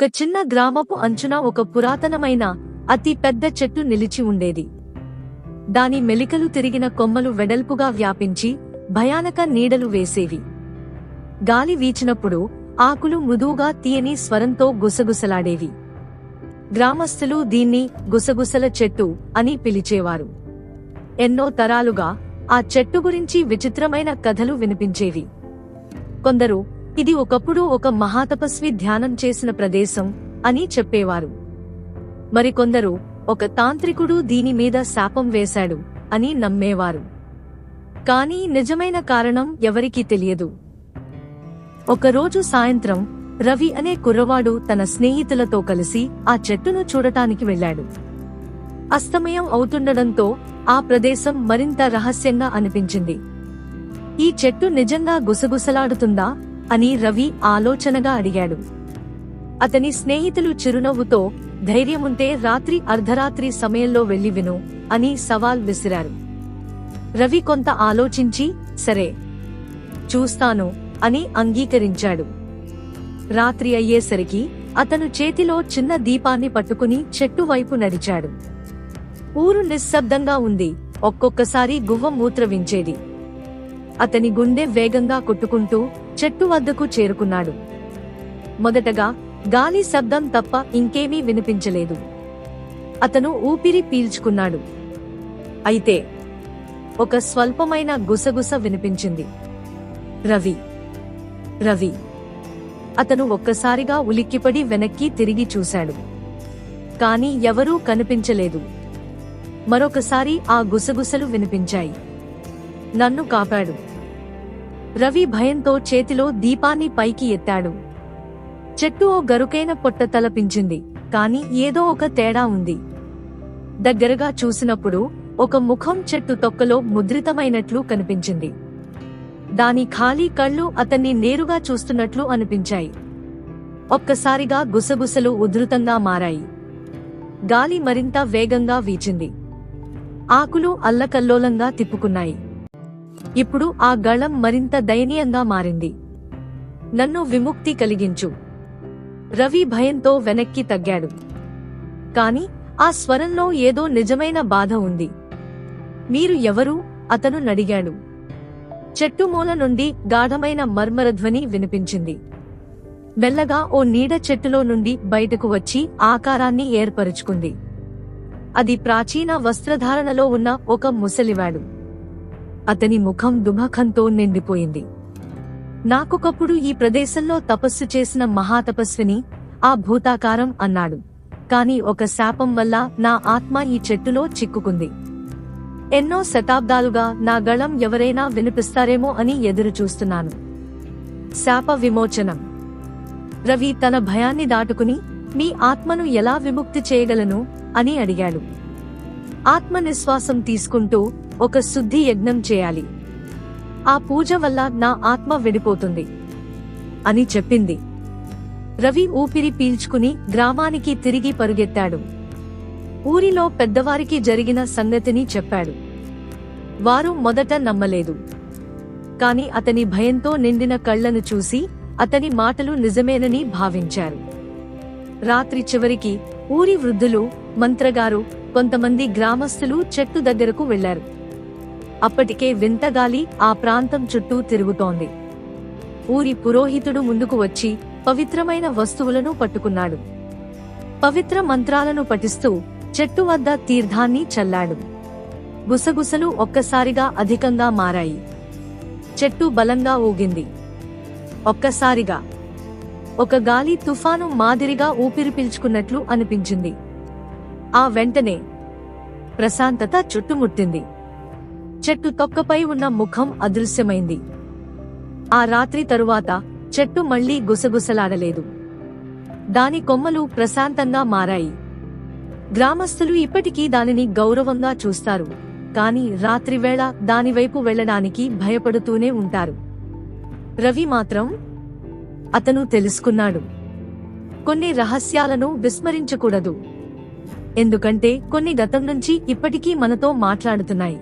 ఒక చిన్న గ్రామపు అంచున ఒక పురాతనమైన అతి పెద్ద చెట్టు నిలిచి ఉండేది. దాని మెలికలు తిరిగిన కొమ్మలు వెడల్పుగా వ్యాపించి భయానక నీడలు వేసేవి. గాలి వీచినప్పుడు ఆకులు మృదువుగా తీయని స్వరంతో గుసగుసలాడేవి. గ్రామస్తులు దీన్ని గుసగుసల చెట్టు అని పిలిచేవారు. ఎన్నో తరాలుగా ఆ చెట్టు గురించి విచిత్రమైన కథలు వినిపించేవి. కొందరు ఇది ఒకప్పుడు ఒక మహాతపస్వి ధ్యానం చేసిన ప్రదేశం అని చెప్పేవారు. మరికొందరు ఒక తాంత్రికుడు దీని మీద శాపం వేశాడు అని నమ్మేవారు. కానీ నిజమైన కారణం ఎవరికీ తెలియదు. ఒకరోజు సాయంత్రం రవి అనే కుర్రవాడు తన స్నేహితులతో కలిసి ఆ చెట్టును చూడటానికి వెళ్ళాడు. అస్తమయం అవుతుండడంతో ఆ ప్రదేశం మరింత రహస్యంగా అనిపించింది. ఈ చెట్టు నిజంగా గుసగుసలాడుతుందా? అని రవి ఆలోచనగా అడిగాడు. అతని స్నేహితులు చిరునవ్వుతో ధైర్యముంటే రాత్రి అర్ధరాత్రి సమయంలో వెళ్ళి విను అని సవాల్ విసిరారు. రవి కొంత ఆలోచించి సరే చూస్తాను అని అంగీకరించాడు. రాత్రి అయ్యేసరికి అతను చేతిలో చిన్న దీపాన్ని పట్టుకుని చెట్టు వైపు నడిచాడు. ఊరు నిశ్శబ్దంగా ఉంది. ఒక్కొక్కసారి గువ్వ మూత్రవించేది. అతని గుండె వేగంగా కొట్టుకుంటూ చెట్టు వద్దకు చేరుకున్నాడు. మొదటగా గాలి శబ్దం తప్ప ఇంకేమీ వినిపించలేదు. అతను ఊపిరి పీల్చుకున్నాడు. అయితే ఒక స్వల్పమైన గుసగుస వినిపించింది. రవి రవి అతను ఒక్కసారిగా ఉలిక్కిపడి వెనక్కి తిరిగి చూశాడు. కాని ఎవరూ కనిపించలేదు. మరొకసారి ఆ గుసగుసలు వినిపించాయి. నన్ను కాపాడు. రవి భయంతో చేతిలో దీపాన్ని పైకి ఎత్తాడు. చెట్టు ఓ గరుకైన పొట్ట తలపించింది కాని ఏదో ఒక తేడా ఉంది. దగ్గరగా చూసినప్పుడు ఒక ముఖం చెట్టు తొక్కలో ముద్రితమైనట్లు కనిపించింది. దాని ఖాళీ కళ్ళు అతన్ని నేరుగా చూస్తున్నట్లు అనిపించాయి. ఒక్కసారిగా గుసగుసలు ఉధృతంగా మారాయి. గాలి మరింత వేగంగా వీచింది. ఆకులు అల్లకల్లోలంగా తిప్పుకున్నాయి. ఇప్పుడు ఆ గళం మరింత దయనీయంగా మారింది. నన్ను విముక్తి కలిగించు. రవి భయంతో వెనక్కి తగ్గాడు. కాని ఆ స్వరంలో ఏదో నిజమైన బాధ ఉంది. మీరు ఎవరు? అతను నడిగాడు. చెట్టు మూల నుండి గాఢమైన మర్మరధ్వని వినిపించింది. మెల్లగా ఓ నీడ చెట్టులో నుండి బయటకు వచ్చి ఆకారాన్ని ఏర్పరుచుకుంది. అది ప్రాచీన వస్త్రధారణలో ఉన్న ఒక ముసలివాడు. అతని ముఖం దుమఖంతో నిండిపోయింది. నాకొకప్పుడు ఈ ప్రదేశంలో తపస్సు చేసిన మహాతపస్విని ఆ భూతాకారం అన్నాడు. కాని ఒక శాపం వల్ల నా ఆత్మ ఈ చెట్టులో చిక్కుకుంది. ఎన్నో శతాబ్దాలుగా నా గళం ఎవరైనా వినిపిస్తారేమో అని ఎదురుచూస్తున్నాను శాప విమోచనం. రవి తన భయాన్ని దాటుకుని మీ ఆత్మను ఎలా విముక్తి చేయగలను? అని అడిగాడు. ఆత్మనిశ్వాసం తీసుకుంటూ ఒక శుద్ధి యజ్ఞం చేయాలి. ఆ పూజ వల్ల నా ఆత్మ విడిపోతుంది. అని చెప్పింది. రవి ఊపిరి పీల్చుకుని గ్రామానికి తిరిగి పరుగెత్తాడు. ఊరిలో పెద్దవారికి జరిగిన సంగతిని చెప్పాడు. వారు మొదట నమ్మలేదు. కాని అతని భయంతో నిండిన కళ్ళను చూసి అతని మాటలు నిజమేనని భావించారు. రాత్రి చివరికి ఊరి వృద్ధులు మంత్రగారు కొంతమంది గ్రామస్తులు చెట్టు దగ్గరకు వెళ్ళారు అప్పటికే వింతగాలి ఆ ప్రాంతం చుట్టూ తిరుగుతోంది. ఊరి పురోహితుడు ముందుకు వచ్చి పవిత్రమైన వస్తువులను పట్టుకున్నాడు. పవిత్ర మంత్రాలను పఠిస్తూ చెట్టు వద్ద తీర్థాన్ని చల్లాడు. గుసగుసలు ఒక్కసారిగా అధికంగా మారాయి. చెట్టు బలంగా ఊగింది. ఒక్కసారిగా ఒక గాలి తుఫాను మాదిరిగా ఊపిరి పీల్చుకున్నట్లు అనిపించింది. ఆ వెంటనే ప్రశాంతత చుట్టుముట్టింది. చెట్టు తొక్కపై ఉన్న ముఖం అదృశ్యమైంది. ఆ రాత్రి తరువాత చెట్టు మళ్ళీ గుసగుసలాడలేదు. దాని కొమ్మలు ప్రశాంతంగా మారాయి. గ్రామస్తులు ఇప్పటికీ దానిని గౌరవంగా చూస్తారు. కాని రాత్రివేళ దానివైపు వెళ్ళడానికి భయపడుతూనే ఉంటారు. రవి మాత్రం అతను తెలుసుకున్నాడు. కొన్ని రహస్యాలను విస్మరించకూడదు. ఎందుకంటే కొన్ని గతం నుంచి ఇప్పటికీ మనతో మాట్లాడుతున్నాయి.